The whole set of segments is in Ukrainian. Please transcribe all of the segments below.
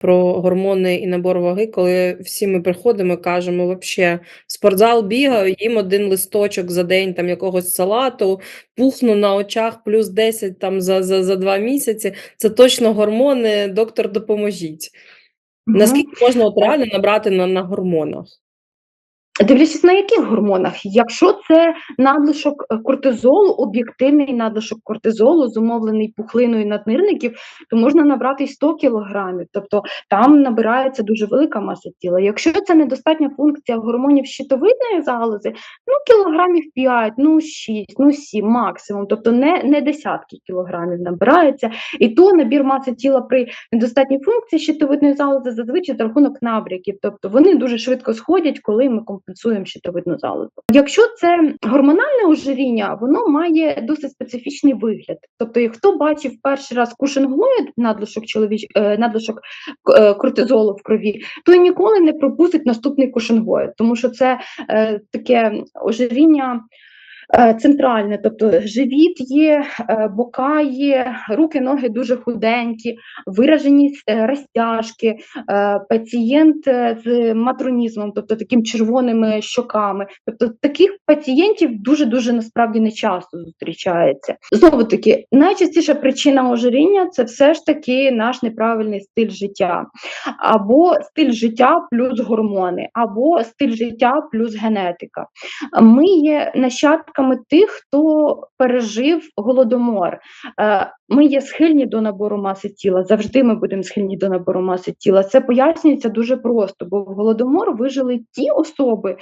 про гормони і набор ваги, коли всі ми приходимо і кажемо: "Вообще, спортзал бігаю, їм один листочок за день там якогось салату, пухну на очах плюс 10 там за за за два місяці. Це точно гормони, доктор, допоможіть". Наскільки можна от реально набрати на на гормонах? Дивлячись, на яких гормонах. Якщо це надлишок, е, кортизолу, об'єктивний надлишок кортизолу, зумовлений пухлиною наднирників, то можна набрати й 100 кілограмів, тобто там набирається дуже велика маса тіла. Якщо це недостатня функція гормонів щитовидної залози, ну, кілограмів 5, ну 6, ну 7 максимум, тобто не не десятки кілограмів набирається. І то набір маси тіла при недостатній функції щитовидної залози зазвичай за рахунок набряків, тобто вони дуже швидко сходять, коли ми компенсуємо щитовидну залозу. Якщо це гормональне ожиріння, воно має досить специфічний вигляд. Тобто, хто бачив перший раз кушинговий надлишок чоловіч, е, надлишок е, кортизолу в крові, той ніколи не пропустить наступний кушингоїд, тому що це е, таке ожиріння. Е, Центральне, тобто живіт є, е, бока є, руки, ноги дуже худенькі, виражені е, розтяжки, пацієнт з матронізмом, тобто таким червоними щоками. Тобто таких пацієнтів дуже дуже насправді не часто зустрічається. Знову таки, найчастіша причина ожиріння це все ж таки наш неправильний стиль життя, або стиль життя плюс гормони, або стиль життя плюс генетика. Ми є нащадками тих, хто пережив голодомор. Е, Ми є схильні до набору маси тіла. Завжди ми будемо схильні до набору маси тіла. Це пояснюється дуже просто, бо в голодомор вижили ті особи.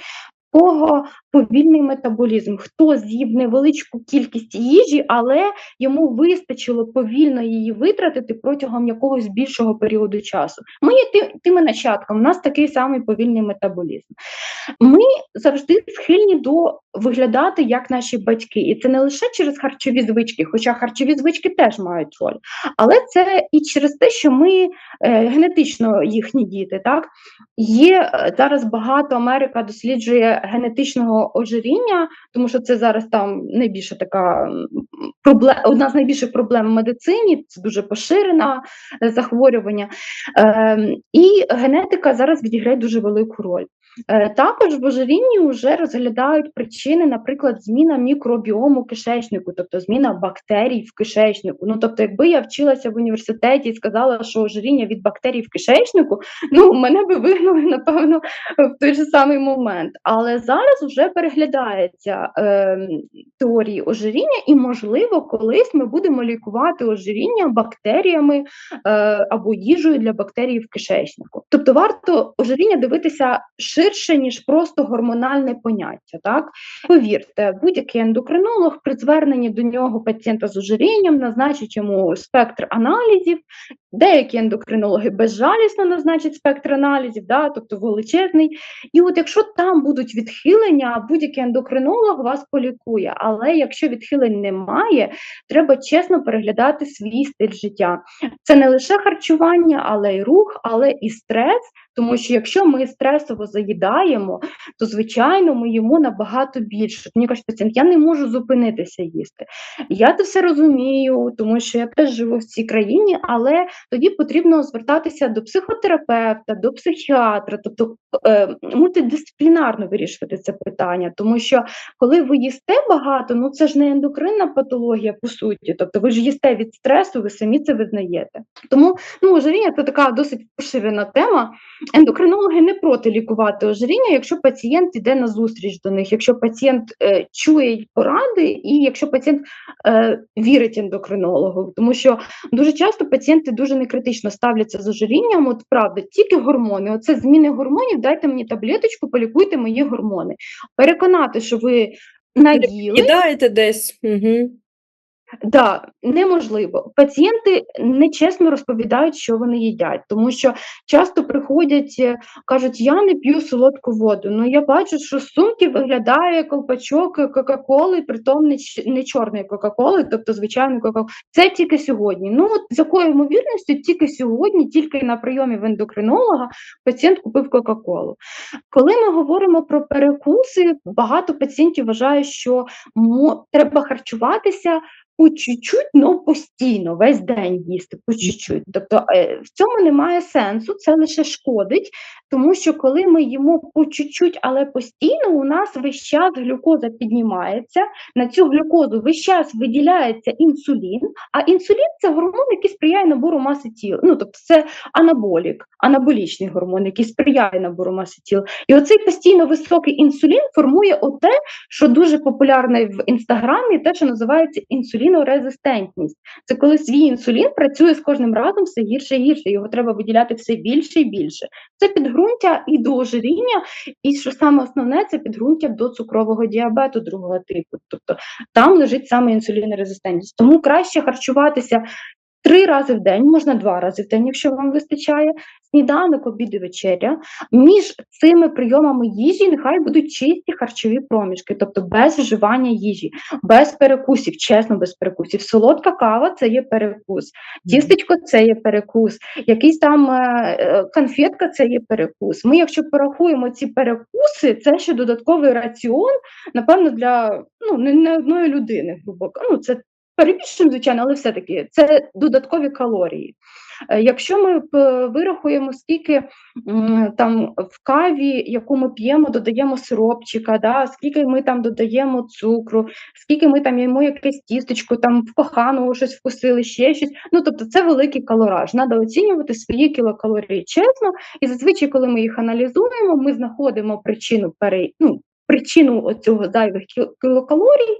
Кого повільний метаболізм, хто з'їв невеличку кількість їжі, але йому вистачило повільно її витратити протягом якогось більшого періоду часу. Ми є тими нащадками, у нас такий самий повільний метаболізм. Ми завжди схильні до виглядати як наші батьки, і це не лише через харчові звички, хоча харчові звички теж мають роль, але це і через те, що ми е, генетично їхні діти. Так є е, зараз багато Америка досліджує генетичного ожиріння, тому що це зараз там найбільша така проблем, одна з найбільших проблем в медицині. Це дуже поширене захворювання, е, і генетика зараз відіграє дуже велику роль. Е, Також в ожирінні вже розглядають причини, наприклад, зміна мікробіому кишечнику, тобто зміна бактерій в кишечнику. Ну тобто, якби я вчилася в університеті і сказала, що ожиріння від бактерій в кишечнику, ну мене би вигнали напевно в той же самий момент. Але зараз вже переглядається е, теорії ожиріння, і можливо, колись ми будемо лікувати ожиріння бактеріями е, або їжею для бактерій в кишечнику. Тобто варто ожиріння дивитися ширше, ніж просто гормональне поняття. Так? Повірте, будь-який ендокринолог при зверненні до нього пацієнта з ожирінням назначить йому спектр аналізів. Деякі ендокринологи безжалісно назначать спектр аналізів, да, тобто величезний. І от якщо там будуть відхилення, будь-який ендокринолог вас полікує. Але якщо відхилень немає, треба чесно переглядати свій стиль життя. Це не лише харчування, але й рух, але і стрес. Тому що якщо ми стресово заїдаємо, то звичайно ми їмо набагато більше. Мені каже, пацієнт, я не можу зупинитися їсти. Я це все розумію, тому що я теж живу в цій країні, але тоді потрібно звертатися до психотерапевта, до психіатра, тобто мультидисциплінарно вирішувати це питання. Тому що коли ви їсте багато, ну це ж не ендокринна патологія, по суті. Тобто ви ж їсте від стресу, ви самі це визнаєте. Тому ну, ожиріння це така досить поширена тема. Ендокринологи не проти лікувати ожиріння, якщо пацієнт йде на зустріч до них, якщо пацієнт е, чує поради, і якщо пацієнт е, вірить ендокринологу, тому що дуже часто пацієнти дуже некритично ставляться з ожирінням. От правда, тільки гормони. Оце зміни гормонів. Дайте мені таблеточку, полікуйте мої гормони. Переконати, що ви наїли. Кидаєте десь. Угу. Да, неможливо. Пацієнти нечесно розповідають, що вони їдять, тому що часто приходять, е, кажуть, я не п'ю солодку воду. Ну я бачу, що з сумки виглядає колпачок Кока-Коли, притом не, не чорної Кока-Коли, тобто звичайної Кока-Коли. Це тільки сьогодні. Ну от з якою ймовірністю тільки сьогодні, тільки на прийомі в ендокринолога, пацієнт купив Кока-Колу. Коли ми говоримо про перекуси, багато пацієнтів вважають, що треба харчуватися по чуть-чуть, но постійно, весь день їсти по чуть-чуть. Тобто е, в цьому немає сенсу, це лише шкодить, тому що коли ми їмо по чуть-чуть, але постійно, у нас весь час глюкоза піднімається. На цю глюкозу весь час виділяється інсулін, а інсулін це гормон, який сприяє набору маси тіла. Ну тобто це анаболік, анаболічний гормон, який сприяє набору маси тіла. І оцей постійно високий інсулін формує оте, що дуже популярне в інстаграмі, те, що називається інсулінорезистентність. Це коли свій інсулін працює з кожним разом все гірше і гірше. Його треба виділяти все більше і більше. Це підґрунтя і до ожиріння, і що саме основне, це підґрунтя до цукрового діабету другого типу. Тобто там лежить саме інсулінорезистентність. Тому краще харчуватися. Три рази в день, можна два рази в день, якщо вам вистачає, сніданок, обід і вечеря. Між цими прийомами їжі нехай будуть чисті харчові проміжки, тобто без вживання їжі, без перекусів, чесно, без перекусів. Солодка кава це є перекус, тістечко це є перекус, якийсь там е, е, конфетка це є перекус. Ми, якщо порахуємо ці перекуси, це ще додатковий раціон, напевно, для ну, не, не одної людини, грубо. Ну, це перебільшуємо, звичайно, але все-таки це додаткові калорії. Е, Якщо ми вирахуємо, скільки там в каві, яку ми п'ємо, додаємо сиропчика, да, скільки ми там додаємо цукру, скільки ми там їмо якесь тістечко, там в коханого щось вкусили, ще щось. Ну тобто це великий калораж. Треба оцінювати свої кілокалорії чесно. І зазвичай, коли ми їх аналізуємо, ми знаходимо причину пере, ну, причину цього зайвих кілокалорій.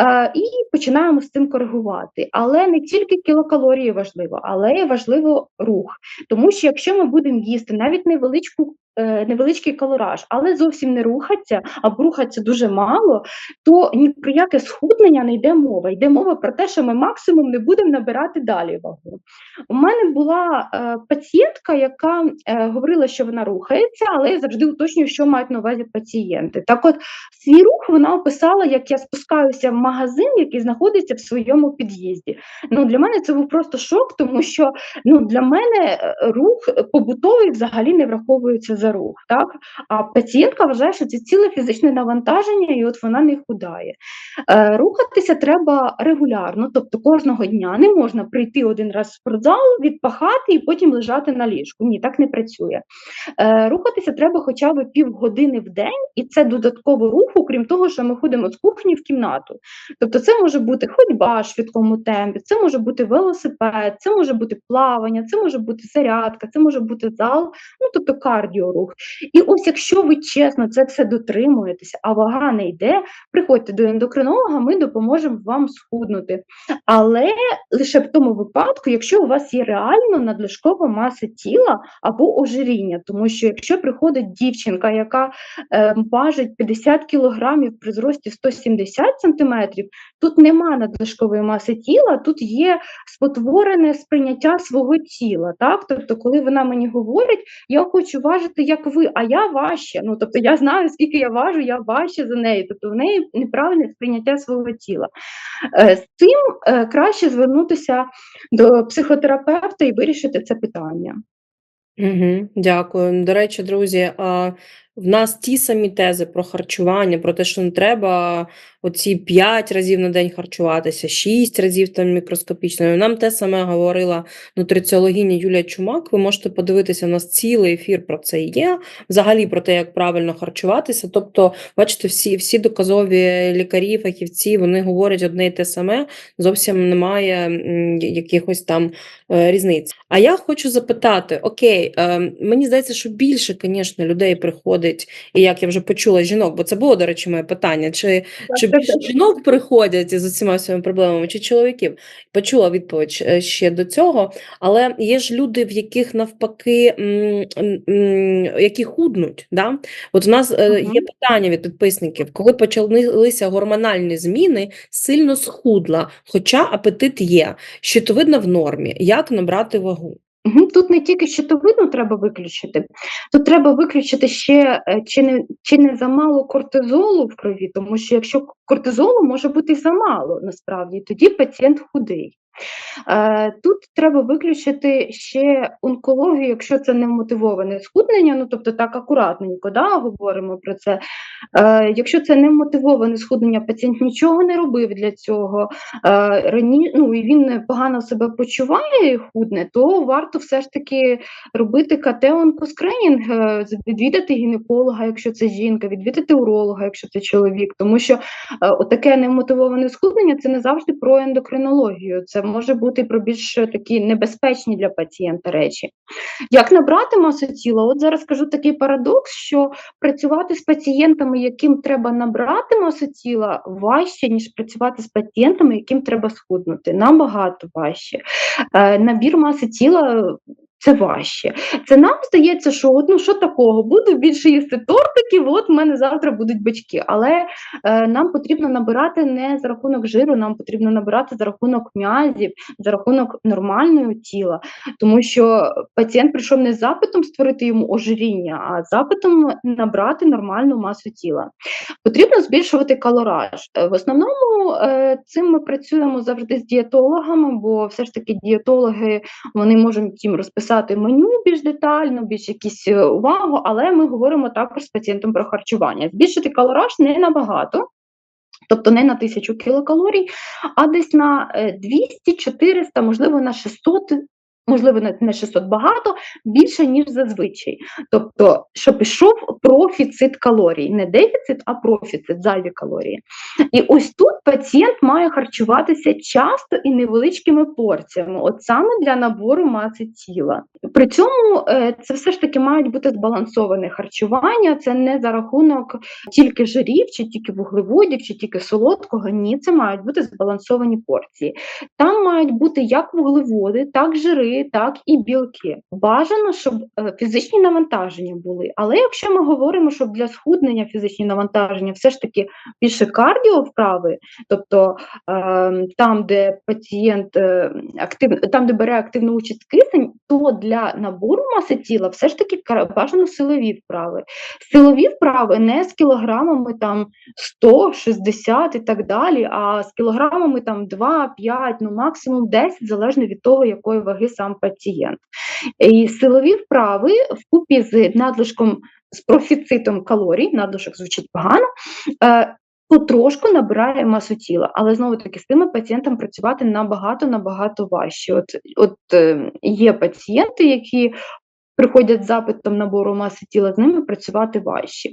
Е, і починаємо з цим коригувати. Але не тільки кілокалорії важливо, але й важливо рух. Тому що якщо ми будемо їсти навіть невеличку. Е, Невеличкий калораж, але зовсім не рухатися, або рухатися дуже мало, то ні про яке схуднення не йде мова. Йде мова про те, що ми максимум не будемо набирати далі вагу. У мене була е, пацієнтка, яка е, говорила, що вона рухається, але я завжди уточнюю, що мають на увазі пацієнти. Так от свій рух вона описала, як я спускаюся в магазин, який знаходиться в своєму під'їзді. Ну для мене це був просто шок, тому що ну для мене е, рух побутовий взагалі не враховується за рух. Так а пацієнтка вважає, що це ціле фізичне навантаження, і от вона не худає. Е, рухатися треба регулярно, тобто кожного дня не можна прийти один раз в спортзал, відпахати і потім лежати на ліжку. Ні, так не працює. Е, рухатися треба хоча б півгодини в день, і це додатково руху, крім того, що ми ходимо з кухні в кімнату. Тобто, це може бути ходьба в швидкому темпі, це може бути велосипед, це може бути плавання, це може бути зарядка, це може бути зал, ну тобто кардіорух. І ось якщо ви чесно це все дотримуєтеся, а вага не йде, приходьте до ендокринолога, ми допоможемо вам схуднути. Але лише в тому випадку, якщо у вас є реально надлишкова маса тіла або ожиріння, тому що якщо приходить дівчинка, яка е, важить 50 кілограмів при зрості 170 сантиметрів, тут нема надлишкової маси тіла, тут є спотворене сприйняття свого тіла. Так? Тобто, коли вона мені говорить, я хочу важити як ви, а я важче. Ну тобто я знаю, скільки я важу, я важче за нею. Тобто в неї неправильне сприйняття свого тіла. Е, З цим е, краще звернутися до психотерапевта і вирішити це питання. Угу, дякую. До речі, друзі, а в нас ті самі тези про харчування, про те, що не треба оці 5 разів на день харчуватися, 6 разів там мікроскопічно. Нам те саме говорила нутриціологиня Юлія Чумак. Ви можете подивитися, у нас цілий ефір про це є, взагалі про те, як правильно харчуватися. Тобто, бачите, всі, всі доказові лікарі, фахівці, вони говорять одне і те саме, зовсім немає якихось там е, різниць. А я хочу запитати: окей, е, мені здається, що більше, звісно, людей приходить, і як я вже почула жінок, бо це було, до речі, моє питання. Чи, чи більше жінок приходять із усіма своїми проблемами, чи чоловіків? Почула відповідь е, ще до цього, але є ж люди, в яких навпаки, які худнуть. Да? От у нас е, є питання від підписників, коли почалися гормональні зміни, сильно схудла, хоча апетит є, щитовидна в нормі. Як набрати вагу? Тут не тільки щитовидну треба виключити, тут треба виключити ще е, чи не, чи не замало кортизолу в крові, тому що якщо кортизолу може бути замало насправді, тоді пацієнт худий. Е, Тут треба виключити ще онкологію, якщо це не мотивоване схуднення, ну тобто так акуратненько да, говоримо про це. Е, якщо це не мотивоване схуднення, пацієнт нічого не робив для цього, е, рані, ну, і він погано себе почуває і худне, то варто все ж таки робити КТ-онкоскринінг, е, відвідати гінеколога, якщо це жінка, відвідати уролога, якщо це чоловік. Тому що е, отаке немотивоване схуднення це не завжди про ендокринологію, це може бути про більш такі небезпечні для пацієнта речі. Як набрати масу тіла? От зараз скажу такий парадокс, що працювати з пацієнтами, яким треба набрати масу тіла, важче, ніж працювати з пацієнтами, яким треба схуднути. Набагато важче. Е, набір маси тіла. Це важче. Це нам здається, що от, ну що такого, буду більше їсти тортиків, от в мене завтра будуть бички. Але е, нам потрібно набирати не за рахунок жиру, нам потрібно набирати за рахунок м'язів, за рахунок нормального тіла. Тому що пацієнт прийшов не з запитом створити йому ожиріння, а з запитом набрати нормальну масу тіла. Потрібно збільшувати калораж. Е, В основному е, цим ми працюємо завжди з дієтологами, бо все ж таки дієтологи вони можуть їм розписати меню більш детально, більш якісь е, увагу, але ми говоримо також з пацієнтом про харчування. Збільшити калораж не набагато. Тобто не на 1000 кілокалорій, а десь на е, 200-400, можливо, на 600, можливо, на 600 багато, більше, ніж зазвичай. Тобто, щоб пішов профіцит калорій, не дефіцит, а профіцит, зайві калорії. І ось тут пацієнт має харчуватися часто і невеличкими порціями, от саме для набору маси тіла. При цьому е, це все ж таки мають бути збалансоване харчування, це не за рахунок тільки жирів, чи тільки вуглеводів, чи тільки солодкого. Ні, це мають бути збалансовані порції. Там мають бути як вуглеводи, так жири, так і білки. Бажано, щоб е, фізичні навантаження були. Але якщо ми говоримо, щоб для схуднення фізичні навантаження все ж таки більше кардіо вправи, тобто е, там, де пацієнт е, актив, там, де бере активну участь кисень, то для набору маси тіла все ж таки бажано силові вправи. Силові вправи не з кілограмами там 100, 60 і так далі, а з кілограмами там 2, 5, ну максимум 10, залежно від того, якої ваги сам пацієнт. І силові вправи вкупі з надлишком з профіцитом калорій, надлишок звучить погано. Потрошку набирає масу тіла, але знову таки з тими пацієнтами працювати набагато набагато важче. От, от е, є пацієнти, які приходять з запитом набору маси тіла, з ними працювати важче.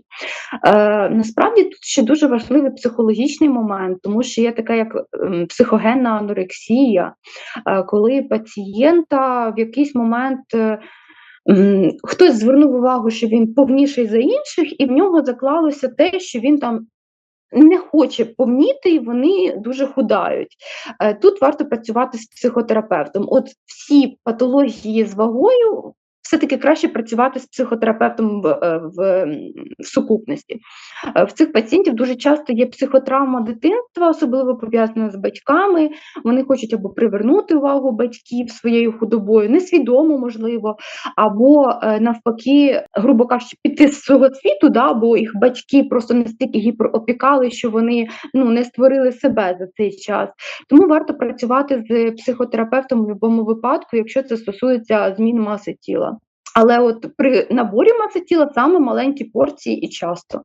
Е, насправді тут ще дуже важливий психологічний момент, тому що є така як ем, психогенна анорексія, е, коли пацієнта в якийсь момент. е, Хтось звернув увагу, що він повніший за інших, і в нього заклалося те, що він там не хоче помніти, і вони дуже худають. Е, Тут варто працювати з психотерапевтом. От всі патології з вагою. Все-таки краще працювати з психотерапевтом в, е, в, в сукупності. Е, В цих пацієнтів дуже часто є психотравма дитинства, особливо пов'язана з батьками. Вони хочуть або привернути увагу батьків своєю худобою, несвідомо можливо, або е, навпаки, грубо кажучи, піти з свого світу, да, бо їх батьки просто настільки гіперопікали, що вони ну, не створили себе за цей час. Тому варто працювати з психотерапевтом в будь-якому випадку, якщо це стосується змін маси тіла. Але от при наборі маси тіла саме маленькі порції і часто.